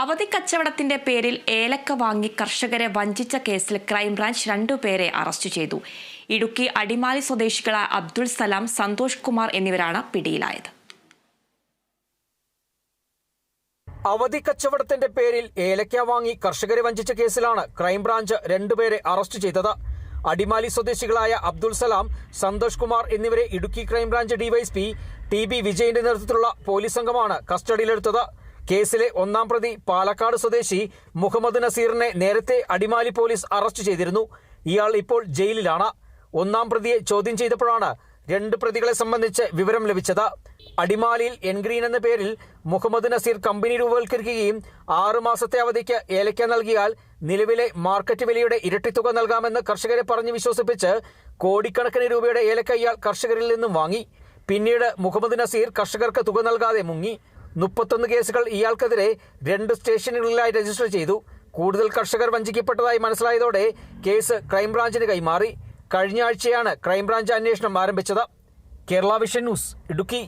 അവധി കച്ചവടത്തിന്റെ പേരിൽ ഏലക്ക വാങ്ങി കർഷകരെ വഞ്ചിച്ച കേസിൽ ക്രൈംബ്രാഞ്ച് രണ്ടുപേരെ അറസ്റ്റ് ചെയ്തു. ഇടുക്കി അടിമാലി സ്വദേശികളായ അബ്ദുൾ സലാം സന്തോഷ് കുമാർ എന്നിവരാണ് പിടിയിലായത്. അവധി കച്ചവടത്തിന്റെ പേരിൽ ഏലക്ക വാങ്ങി കർഷകരെ വഞ്ചിച്ച കേസിലാണ് ക്രൈംബ്രാഞ്ച് രണ്ടുപേരെ അറസ്റ്റ് ചെയ്തത്. അടിമാലി സ്വദേശികളായ അബ്ദുൾ സലാം സന്തോഷ് കുമാർ എന്നിവരെ Idukki crime branch DYSP T B വിജയന്റെ നേതൃത്വത്തിലുള്ള പോലീസ് സംഘമാണ് കസ്റ്റഡിയിലെടുത്തത്. കേസിലെ ഒന്നാം പ്രതി പാലക്കാട് സ്വദേശി മുഹമ്മദ് നസീറിനെ നേരത്തെ അടിമാലി പോലീസ് അറസ്റ്റ് ചെയ്തിരുന്നു. ഇയാൾ ഇപ്പോൾ ജയിലിലാണ്. ഒന്നാം പ്രതിയെ ചോദ്യം ചെയ്തപ്പോഴാണ് രണ്ട് പ്രതികളെ സംബന്ധിച്ച് വിവരം ലഭിച്ചത്. അടിമാലിയിൽ എൻഗ്രീൻ എന്ന പേരിൽ മുഹമ്മദ് നസീർ കമ്പനി രൂപവൽക്കരിക്കുകയും ആറു മാസത്തെ അവധിക്ക് ഏലക്ക നൽകിയാൽ നിലവിലെ മാർക്കറ്റ് വിലയുടെ ഇരട്ടിത്തുക നൽകാമെന്ന് കർഷകരെ പറഞ്ഞ് വിശ്വസിപ്പിച്ച് കോടിക്കണക്കിന് രൂപയുടെ ഏലക്ക ഇയാൾ കർഷകരിൽ നിന്നും വാങ്ങി. പിന്നീട് മുഹമ്മദ് നസീർ കർഷകർക്ക് തുക നൽകാതെ മുങ്ങി. മുപ്പത്തൊന്ന് കേസുകൾ ഇയാൾക്കെതിരെ രണ്ട് സ്റ്റേഷനുകളിലായി രജിസ്റ്റർ ചെയ്തു. കൂടുതൽ കർഷകർ വഞ്ചിക്കപ്പെട്ടതായി മനസ്സിലായതോടെ കേസ് ക്രൈംബ്രാഞ്ചിന് കൈമാറി. കഴിഞ്ഞ ആഴ്ചയാണ് ക്രൈംബ്രാഞ്ച് അന്വേഷണം ആരംഭിച്ചത്. Kerala vision news Idukki.